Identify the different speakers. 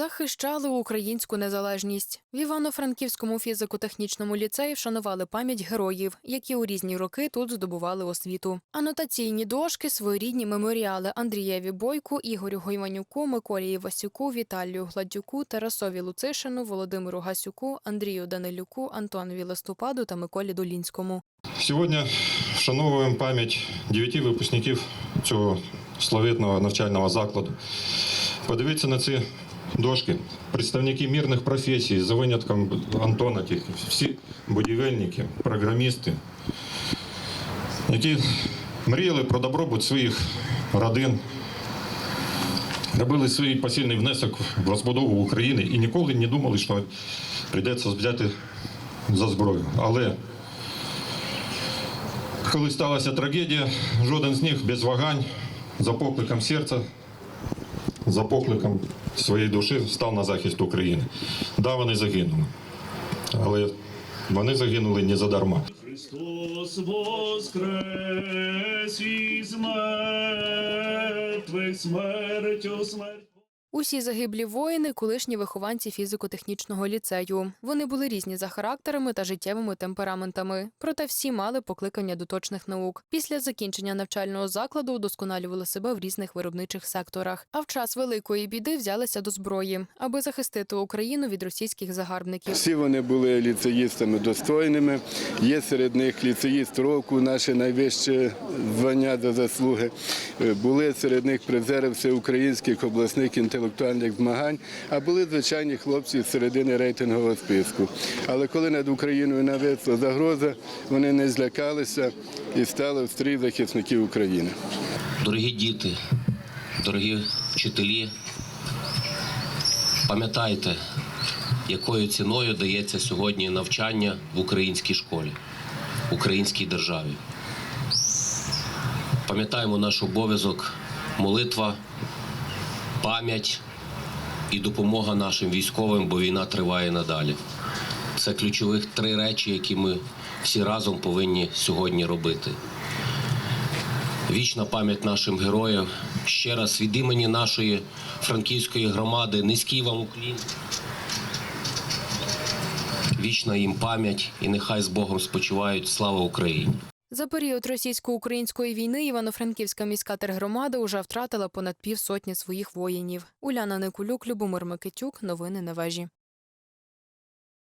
Speaker 1: Захищали українську незалежність. В Івано-Франківському фізико-технічному ліцеї вшанували пам'ять героїв, які у різні роки тут здобували освіту. Анотаційні дошки, своєрідні меморіали Андрієві Бойку, Ігорю Гойванюку, Миколі Івасюку, Віталію Гладюку, Тарасові Луцишину, Володимиру Гасюку, Андрію Данилюку, Антонові Листопаду та Миколі Долінському.
Speaker 2: Сьогодні вшановуємо пам'ять дев'яти випускників цього славетного навчального закладу. Подивіться на ці дошки. Представники мирних професій, за винятком Антона, тих, всі будівельники, програмісти, які мріяли про добробут своїх родин, робили свій посильний внесок в розбудову України і ніколи не думали, що прийдеться взяти за зброю. Але коли сталася трагедія, жоден з них без вагань, за покликом серця, за покликом своєї душі став на захист України. Да, вони загинули. Але вони загинули не задарма.
Speaker 3: Христос воскрес із мертвих смертю смерть.
Speaker 1: Усі загиблі воїни колишні вихованці фізико-технічного ліцею. Вони були різні за характерами та життєвими темпераментами. Проте всі мали покликання до точних наук. Після закінчення навчального закладу удосконалювали себе в різних виробничих секторах. А в час великої біди взялися до зброї, аби захистити Україну від російських загарбників.
Speaker 4: Всі вони були ліцеїстами достойними. Є серед них ліцеїст року, наше найвище звання за заслуги. Були серед них призери всеукраїнських обласних інтелектуальних змагань, а були звичайні хлопці з середини рейтингового списку. Але коли над Україною нависла загроза, вони не злякалися і стали в стрій захисників України.
Speaker 5: Дорогі діти, дорогі вчителі, пам'ятайте, якою ціною дається сьогодні навчання в українській школі, в українській державі. Пам'ятаємо наш обов'язок, молитва, пам'ять і допомога нашим військовим, бо війна триває надалі. Це ключових три речі, які ми всі разом повинні сьогодні робити. Вічна пам'ять нашим героям. Ще раз від імені нашої франківської громади низький вам уклін. Вічна їм пам'ять і нехай з Богом спочивають. Слава Україні!
Speaker 1: За період російсько-української війни Івано-Франківська міська тергромада уже втратила понад півсотні своїх воїнів. Уляна Никулюк, Любомир Микитюк. Новини на вежі.